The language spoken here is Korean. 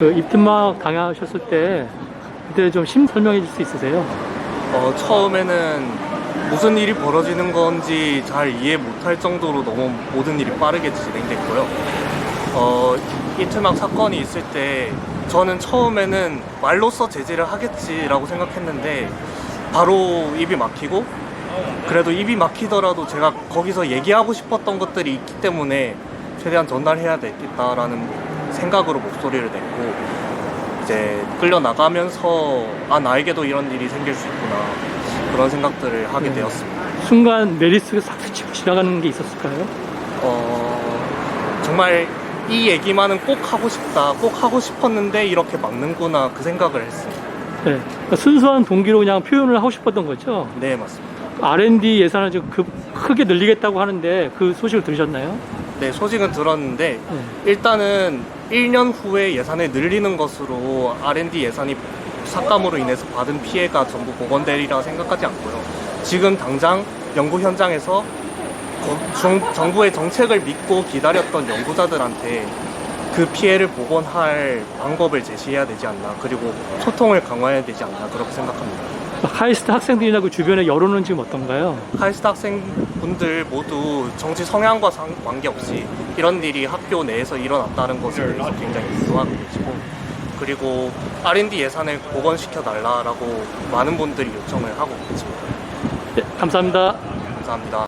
그 입팀막 당하셨을 때 그때 좀 심 설명해 줄 수 있으세요? 어, 처음에는 무슨 일이 벌어지는 건지 잘 이해 못할 정도로 너무 모든 일이 빠르게 진행됐고요. 어, 이트막 사건이 있을 때 저는 처음에는 말로써 제재를 하겠지라고 생각했는데 바로 입이 막히고 그래도 입이 막히더라도 제가 거기서 얘기하고 싶었던 것들이 있기 때문에 최대한 전달해야 되겠다라는 생각으로 목소리를 냈고 이제 끌려 나가면서 아 나에게도 이런 일이 생길 수 있구나 그런 생각들을 하게 네. 되었습니다. 순간 메리스가 싹 스치고 지나가는 게 있었을까요? 어 정말 이 얘기만은 꼭 하고 싶다, 꼭 하고 싶었는데 이렇게 막는구나 그 생각을 했습니다. 네. 그러니까 순수한 동기로 그냥 표현을 하고 싶었던 거죠. 네 맞습니다. R&D 예산을 좀 급, 크게 늘리겠다고 하는데 그 소식을 들으셨나요? 네 소식은 들었는데 네. 일단은 1년 후에 예산을 늘리는 것으로 R&D 예산이 삭감으로 인해서 받은 피해가 전부 복원되리라 생각하지 않고요. 지금 당장 연구 현장에서 거- 정, 정부의 정책을 믿고 기다렸던 연구자들한테 그 피해를 복원할 방법을 제시해야 되지 않나 그리고 소통을 강화해야 되지 않나 그렇게 생각합니다. 카이스트 학생들이나 그 주변의 여론은 지금 어떤가요? 카이스트 학생분들 모두 정치 성향과 상- 관계없이 이런 일이 학교 내에서 일어났다는 것을 굉장히 유도하고 계시고 그리고 R&D 예산을 복원시켜 달라라고 많은 분들이 요청을 하고 계십니다. 네, 감사합니다. 감사합니다.